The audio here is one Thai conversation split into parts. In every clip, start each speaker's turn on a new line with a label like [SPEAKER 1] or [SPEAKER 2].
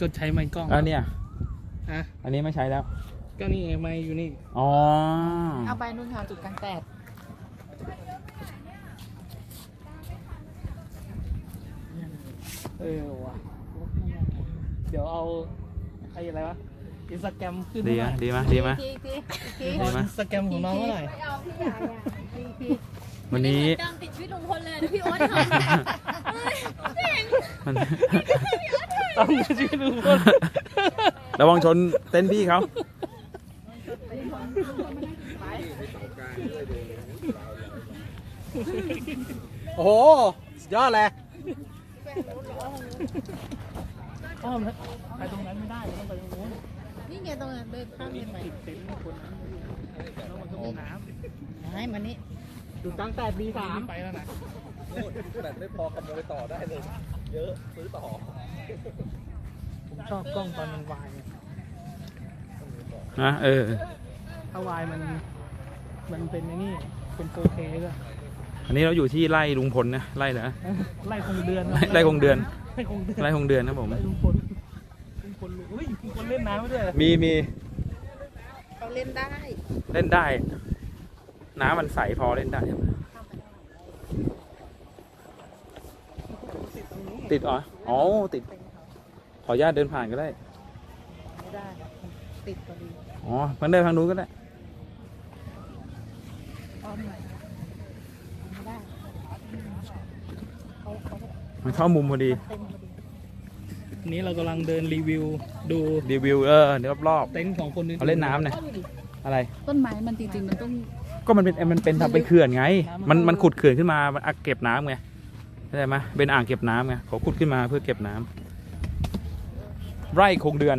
[SPEAKER 1] ก็ใช้ไม้กล้อง
[SPEAKER 2] แล้วเนี่ย
[SPEAKER 1] ฮะ
[SPEAKER 2] อันนี้ไม่ใช้แล้ว
[SPEAKER 1] ก็นี่ไงไม้อยู่นี่
[SPEAKER 2] อ๋อ
[SPEAKER 3] เอาไปนู่นค่ะจุดกลางแดด
[SPEAKER 1] เออว่ะเดี๋ยวเอาไอ้อะไรวะอินสตาแกรมขึ้น
[SPEAKER 2] ดี
[SPEAKER 1] ให้
[SPEAKER 2] ไหม
[SPEAKER 1] หน่อย
[SPEAKER 2] ดีไหมดีไหม
[SPEAKER 3] ทีทีที
[SPEAKER 1] ขออินสตาแกรมของน้องเมื่อไหร่
[SPEAKER 3] ไม่เอาพี่ใหญ่อะทีที
[SPEAKER 2] วันนี้
[SPEAKER 4] ตามติดชีวิตลุงพลเลยนะพี่โอ๊ตค่ะ
[SPEAKER 2] มัน
[SPEAKER 1] ต้องชื่อลุงพล
[SPEAKER 2] ระวังชนเต้นพี่เขา
[SPEAKER 5] โอ้โหสุดยอดเลย
[SPEAKER 1] อ้อมนะไปตรงนั้นไม่ได้ต้องไปตรงนู้น
[SPEAKER 3] นี่ไงตรงนั้นเดินข้ามไป
[SPEAKER 1] ติดเต็นท์คนนั้นแล้วมันก็มีน้ำ
[SPEAKER 3] ให้มานี่
[SPEAKER 1] ดูตั้งแต่ปีสามไปแล้วนะ
[SPEAKER 5] แบบไม่พอขโมยต่อได้เลย เยอะซื้อต่อ
[SPEAKER 1] ผมชอบกล้องตอนมันวายเนี่ย
[SPEAKER 2] นะเออ
[SPEAKER 1] ถ้าวายมันมันเป็นไอ้นี่เป็น 4K ด้วย
[SPEAKER 2] อันนี้เราอยู่ที่ไร่ลุงพลนะไร่เหรอ
[SPEAKER 1] ไล่คงเดือน
[SPEAKER 2] ไล่ไล่คงเดือน
[SPEAKER 1] ไล่คงเดือน
[SPEAKER 2] ไร่คงเดือนครับผม
[SPEAKER 1] ไล่ลุงพลลุงพลเฮ้ยลุงพลเล่นน้ำไม่ด้วยเหรอ
[SPEAKER 2] มีมี
[SPEAKER 3] เขาเล่นได้
[SPEAKER 2] เล่นได้ น้ำมันใสพอเล่นได้ครับติดอ๋ออ๋อติดข ออนุญาตเดินผ่านก็ได้
[SPEAKER 3] ไม่ได้ติดพอดี
[SPEAKER 2] อ๋อมันเดินทางนู้นก็ได้
[SPEAKER 3] อ้อมหน่อยไม่ได้เขาเขา
[SPEAKER 2] มันเข้ามุมพอดี
[SPEAKER 3] เต็มพอดี
[SPEAKER 1] อันนี้เรากำลังเดินรีวิวดู
[SPEAKER 2] รีวิวเออเดี๋ยวรอบ
[SPEAKER 1] เต็นท์ของคนอื่
[SPEAKER 2] ๆ
[SPEAKER 1] น
[SPEAKER 2] เขาเล่นน้ำเนี่ยอะไร
[SPEAKER 3] ต้นไม้มันจริงๆมันต้อง
[SPEAKER 2] ก็มันเป็นมันเป็นทำเป็นเขื่อนไง มันมันขุดเขื่อนขึ้นมามันอะเก็บน้ำไงเข้าใจไหมเป็นอ่างเก็บน้ำไงเขาขุดขึ้นมาเพื่อเก็บน้ำ ไร่คงเดือน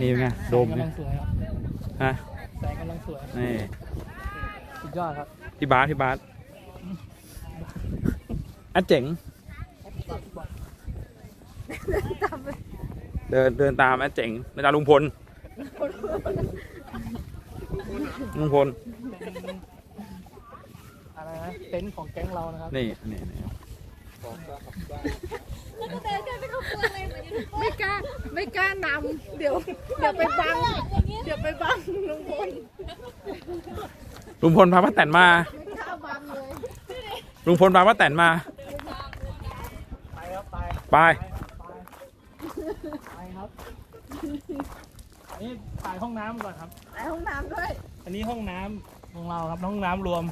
[SPEAKER 2] นี่เป็นไงโดม
[SPEAKER 1] แสงกำ
[SPEAKER 2] เนี่
[SPEAKER 1] ลั
[SPEAKER 2] ย
[SPEAKER 1] งสวยครับ
[SPEAKER 2] ฮะ
[SPEAKER 1] แสงกำลังสวย
[SPEAKER 2] นี่
[SPEAKER 1] สุดยอดครับ
[SPEAKER 2] พี่บาสพี่บาสอะเจ๋ง เดินเดินตามอะเจ๋งในตามลุงพลลุงพล
[SPEAKER 1] เป็นอะไรนะเต็นท์ของแก๊งเรานะครับ
[SPEAKER 2] นี่นี่นี่
[SPEAKER 4] แล้วก็เดินกันเป็นขบวนเลยเหมือนยูทูบเบอร์
[SPEAKER 3] ไม่กล้าไม่กล้านำเดี๋ยวเดี๋ยวไปบัง
[SPEAKER 4] อย่างเงี้ย
[SPEAKER 3] เดี๋ยวไปบังลุงพล
[SPEAKER 2] ลุงพลพาป้าแตนมา
[SPEAKER 3] ไม่กล้าบังเลย
[SPEAKER 2] ลุงพลพาป้าแตนมา
[SPEAKER 1] ไปครับไป
[SPEAKER 2] ไป
[SPEAKER 1] ไปครับอันนี้ถ่ายห้องน้ำก่อนครับ
[SPEAKER 3] ไปห้องน้ำด้วย
[SPEAKER 1] อันนี้ห้องน้ำของเราครับห้องน้ำรวม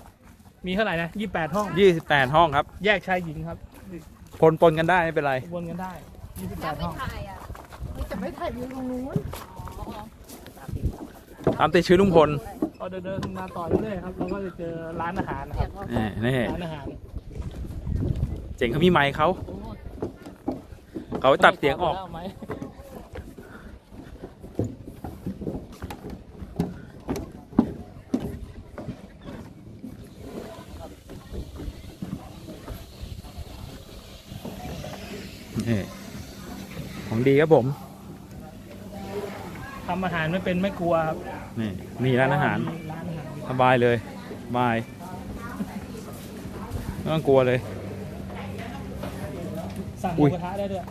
[SPEAKER 1] มีเท่าไหร่นะยี่แปดห้อง
[SPEAKER 2] 28 ห้องครับ
[SPEAKER 1] แยกชายหญิงครับ
[SPEAKER 2] ปนปนกันได้ไม่เป็นไร
[SPEAKER 1] วนกันได้ยี่สิบแปด
[SPEAKER 4] ไม่
[SPEAKER 1] ห้อง
[SPEAKER 4] ถ่ายอะ
[SPEAKER 3] นี่จะไม่ถ่ายวิวตรงนู้น
[SPEAKER 2] ตามติดชื่อลุงพล
[SPEAKER 1] พอเดินเดินมาต่อเรื่อยๆครับเราก็จะเจอร้านอาหารนะครับ
[SPEAKER 2] นี่นี่
[SPEAKER 1] ร้านอาหาร
[SPEAKER 2] เจ๋งเขามีไมค์เขา เขาตัดเสียงออก
[SPEAKER 1] แล้วไหม
[SPEAKER 2] นี่ของดีครับผม
[SPEAKER 1] ทำอาหารไม่เป็นไม่กลัวครับ
[SPEAKER 2] นี่มีร้านอาหาร
[SPEAKER 1] มีร้านอาหาร
[SPEAKER 2] สบายเลยสบายไม่ต้องกลัวเลย
[SPEAKER 1] สั่งห
[SPEAKER 2] อุ้
[SPEAKER 1] มู
[SPEAKER 2] ย
[SPEAKER 1] กระทะได้ด้วย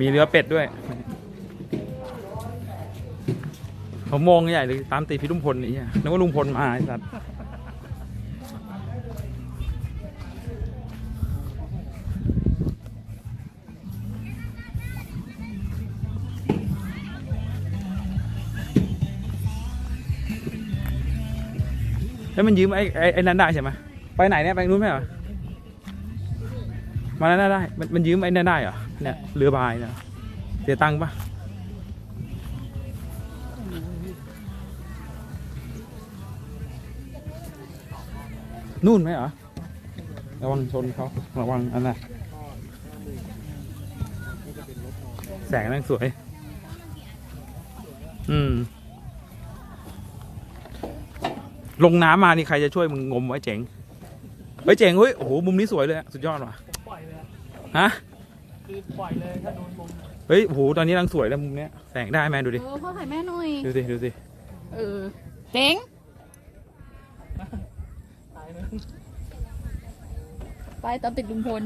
[SPEAKER 2] มีเรือเป็ดด้วยผมมองใหญ่เลยตามติดพี่ลุงพลนี่อะนึกว่าลุงพลมาไอ้สัตว์ แล้วมันยืมไอ้ไอ้ไอ้นั้นได้ใช่ไหมไปไหนเนี่ยไปนู้นไหมเหรอมาแล้วได้มันมันยืมไอ้นั่นได้เหรอเนี่ยเรือบายเนี่ยเสียตังค์ปะนู่นไหมเหรอระวังชนเขาระวังอันน่ะแสงนั่งสวย อืม ลงน้ำมานี่ใครจะช่วยมึงงมไว้เจ๋งเฮ้ยเจ๋งเฮ้ยโอ้โหมุมนี้สวยเลยอะสุดยอดว่ะ
[SPEAKER 1] ผมปล่อยเลยอะ
[SPEAKER 2] ฮะ
[SPEAKER 1] คือปล่อยเลยถ้าโดนลม
[SPEAKER 2] เฮ้ยโอ้โหตอนนี้กำลังสวยแล้วมุมเนี้ยแสงได้แม่ดูดิ
[SPEAKER 3] เออพ่อถ่ายแม่หน่อย
[SPEAKER 2] ดูสิดูสิ
[SPEAKER 3] เออเจ๋งา
[SPEAKER 1] ยนะ
[SPEAKER 3] ไปตามติดลุงพล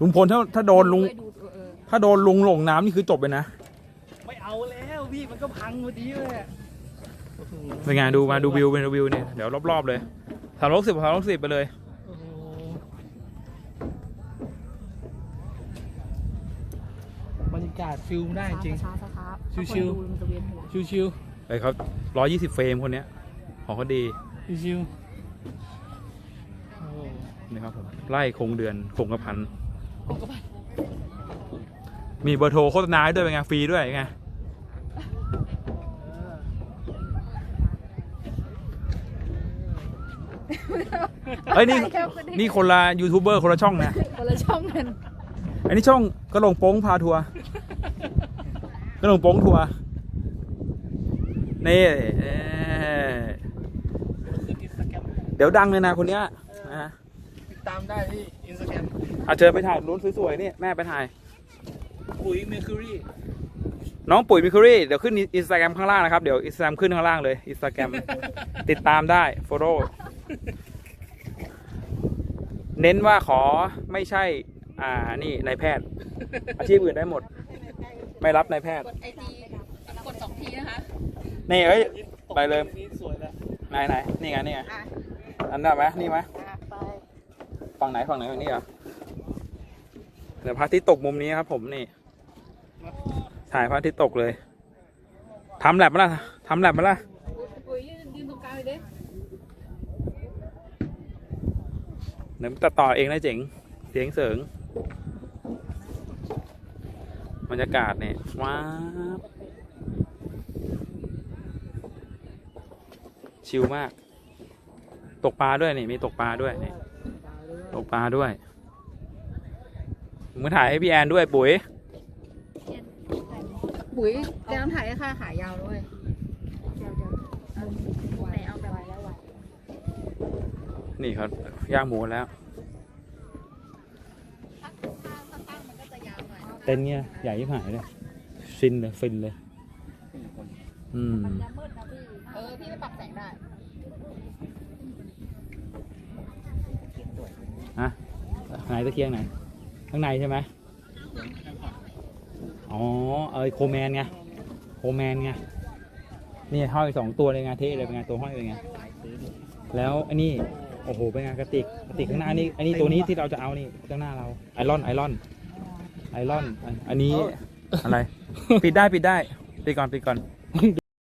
[SPEAKER 2] ลุงพลถ้าถ้าโดนลุง
[SPEAKER 3] ไปดูเออเออ
[SPEAKER 2] ถ้าโดนลุงหลงน้ำนี่คือจบเลยนะ
[SPEAKER 1] ไม่เอาแล้วพี่มันก็พังพอดีเลยอะโอ้โห
[SPEAKER 2] เป็นไงดูมาดูวิวเป็นวิวเนี่ยเดี๋ยวรอบๆเลยสามร้อยสิบสามร้อยสิบไปเลย
[SPEAKER 1] โอ้โหบรรยากาศฟิลได้จริง
[SPEAKER 3] ช้าๆช้าๆ
[SPEAKER 1] ชิวๆ
[SPEAKER 3] ค่อยๆดูมันจะเวียนหัว
[SPEAKER 1] ชิว
[SPEAKER 2] เลยเขาร้อยยี่สิบเฟรมคนเนี้ยของเขาดี
[SPEAKER 1] ๆชิวๆโอ้โห
[SPEAKER 2] นี่ครับผมไล่คงเดือนคงกระพัน
[SPEAKER 3] ผมก็ไป
[SPEAKER 2] มีเบอร์โทรโฆษณาให้ด้วยเป็นไงฟรีด้วยไง เอ้ยนี่
[SPEAKER 3] ไปแล้วคนนี้
[SPEAKER 2] นี่คนละยูทูบเบอร์คนละช่องนะ
[SPEAKER 3] คนละช่องกัน
[SPEAKER 2] อันนี้ช่องกระโหลงโป้งพาทัวร์กระโหลงโป้งทัวร์นี่เอ่อ
[SPEAKER 1] ขึ้นอินสตาแกรม
[SPEAKER 2] เดี๋ยวดังเลยนะคนเนี้ยนะฮะ
[SPEAKER 1] ติดตามได้ที่อินสตาแกรม
[SPEAKER 2] อาเชิญไปถ่ายนู้นสวยๆนี่แม่ไปถ่าย
[SPEAKER 1] ปุ๋ยเมอร์คิวรี
[SPEAKER 2] น้องปุ๋ยมิคคุรี่เดี๋ยวขึ้นอินสตาแกรมข้างล่างนะครับ เดี๋ยวอินสตาแกรมขึ้นข้างล่างเลยอินสตาแกรมติดตามได้โฟโต้เน้นว่าขอไม่ใช่ อ่านี่นายแพทย์ อาชีพอื่นได้หมด ไม่รับนายแพทย์
[SPEAKER 3] กดไอจีกดสองทีนะคะ
[SPEAKER 2] นี่เอ้ยไปเลย
[SPEAKER 1] นี่สวยแล้ว
[SPEAKER 2] ไหนไหนนี่ไงนี่ไง
[SPEAKER 3] อะ
[SPEAKER 2] อันนั้นไหมนี่ไหม
[SPEAKER 3] อะไป
[SPEAKER 2] ฝั่งไหนฝั่งไหนฝั่งนี้เหรอเดี๋ยวพระอาทิตย์ตกมุมนี้ครับผมนี่ ถ่ายพระอาทิตย์ตกเลยทำแลบมาละทำแลบมาละ
[SPEAKER 3] ปุ๋ยยืนยืนตรงกลางเลยดิ
[SPEAKER 2] เดี๋ยวตัดต่อเองนะเจ๋งเสียงเสริงบรรยากาศเนี่ยว้าบชิลมาก ตกปลาด้วยนี่มีตกปลาด้วยนี่ตกปลาด้วยมึงถ่ายให้พี่แอนด้วยปุ๋ย
[SPEAKER 3] ปุ๋ยแกต้องถ่ายให้ค่ะขายาวด้วยเดี๋ยวเดี๋ยวไหนเอาแบบไหนแล้ววะ
[SPEAKER 2] นี่ครับย่างหมูแล้ว
[SPEAKER 3] ถ้าถ้าตั้งมันก็จะยาวหน่อย
[SPEAKER 2] เต็นท์เนี่ยใหญ่ยิ่งหายเลยฟินเลยฟินเลย อืม
[SPEAKER 3] มันจะมืดนะพี่เออพี่ไปปรับแสงได้
[SPEAKER 2] ฮะไหนตะเคียงไหน ข้างในใช่ไหม อ๋อเออโคแมนไงโคแมนไงนี่ห้อยสองตัวเลยไงเท่เลยเป็นไงตัวห้อยเป็นไงแล้วอันนี้โอ้โหเป็นไงกระติกกระติกข้างหน้านี่อันนี้ตัวนี้ที่เราจะเอานี่ข้างหน้าเราไอรอนไอรอนไอรอนอันนี้อะไร ปิดได้ปิดได้ปิดก่อนปิดก่อน